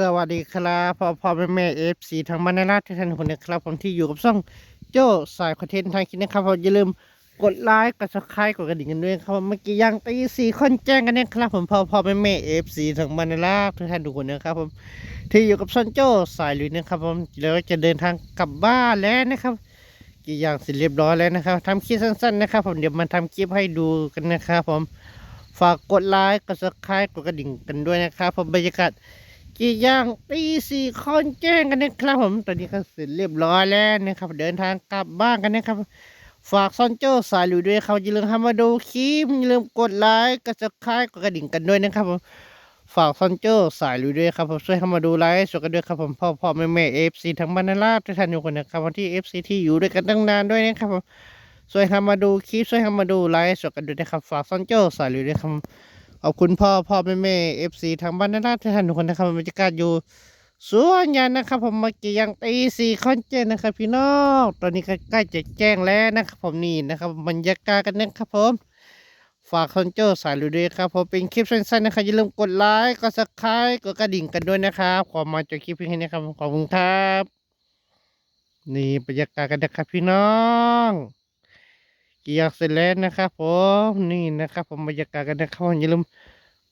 สวัสดีครับพ่อพ่อแม่แม่เอฟซีทางบ้านนราทุกท่านคนนะครับ ผมที่อยู่กับช่องโจ้สายคอนเทนต์ไทยคิดนะครับผมอย่าลืมกดไลค์กดซับสไครต์กดกระดิ่งกันด้วยครับเมื่อกี้ยังตีสี่คนแจ้งกันเนี่ยครับ ผมพ่อพ่อแม่แม่เอฟซีทางบ้านนราทุกท่านทุกคนนะครับผมที่อยู่กับช่องโจ้สายลุยนะครับผมแล้วจะเดินทางกลับบ้านแล้วนะครับกี่อย่างเสร็จเรียบร้อยแล้วนะครับทำคลิปสั้นๆนะครับ ผมเดี๋ยวมาทำคลิปให้ดูกันนะครับ ผมฝากกดไลค์กดซับสไครต์กดกระดิ่งกันด้วยนะครับผมบรรยากาศ กี่อย่างตีสี่คนแจ้งกันนะครับผม ตอนนี้ก็เสร็จเรียบร้อยแล้วนะครับ เดินทางกลับบ้านกันนะครับ ฝากซอนโจ้สายลุยด้วยครับอย่าลืมทำมาดูคลิปอย่าลืมกดไลค์กดซับสไครต์กดกระดิ่งกันด้วยนะครับผมฝากซอนโจ้สายลุยด้วยครับผมช่วยเข้ามาดูไลฟ์สดกันด้วยครับผมพ่อพ่อแม่แม่เอฟซีทั้งบ้านนาราทุกท่านทุกคนนะครับวันที่เอฟซีที่อยู่ด้วยกันตั้งนานด้วยนะครับผมช่วยทำมาดูคลิปช่วยทำมาดูไลฟ์สดกันด้วยนะครับฝากซอนโจ้สายลุยด้วยครับ ขอบคุณพ่อพ่อแม่แม่เอฟซีทางบ้านนาราท่านทุกคนนะครับบรรยากาศอยู่สวนยานนะครับ ผมมื่อกี้ยังตีสี่คอนเจนนะครับ พี่น้องตอนนี้ก็ใกล้จะแจ้งแล้วนะครับ ผมนี่นะครับบรรยากาศกันนะครับผมฝากคอนเจอร์สายลุยด้วยครับผมเป็นคลิปสั้นๆนะครับอย่าลืมกดไลค์กดซับสไครต์กดกระดิ่งกันด้วยนะครับขอมาจบคลิปเพียงแค่นี้ครับขอบคุณครับ นี่บรรยากาศกันนะครับพี่น้อง เกียร์เสร็จแล้วนะครับผมนี่นะครับผมบรรยากาศกันนะครับอย่าลืม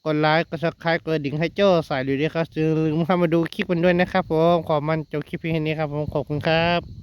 กดไลค์กดซับสไครต์กดดิ่งให้โจ้สายดูด้วยครับอย่าลืมเข้ามาดูคลิปกันด้วยนะครับผมขอมันจบคลิปเพียงนี้ครับผมขอบคุณครับ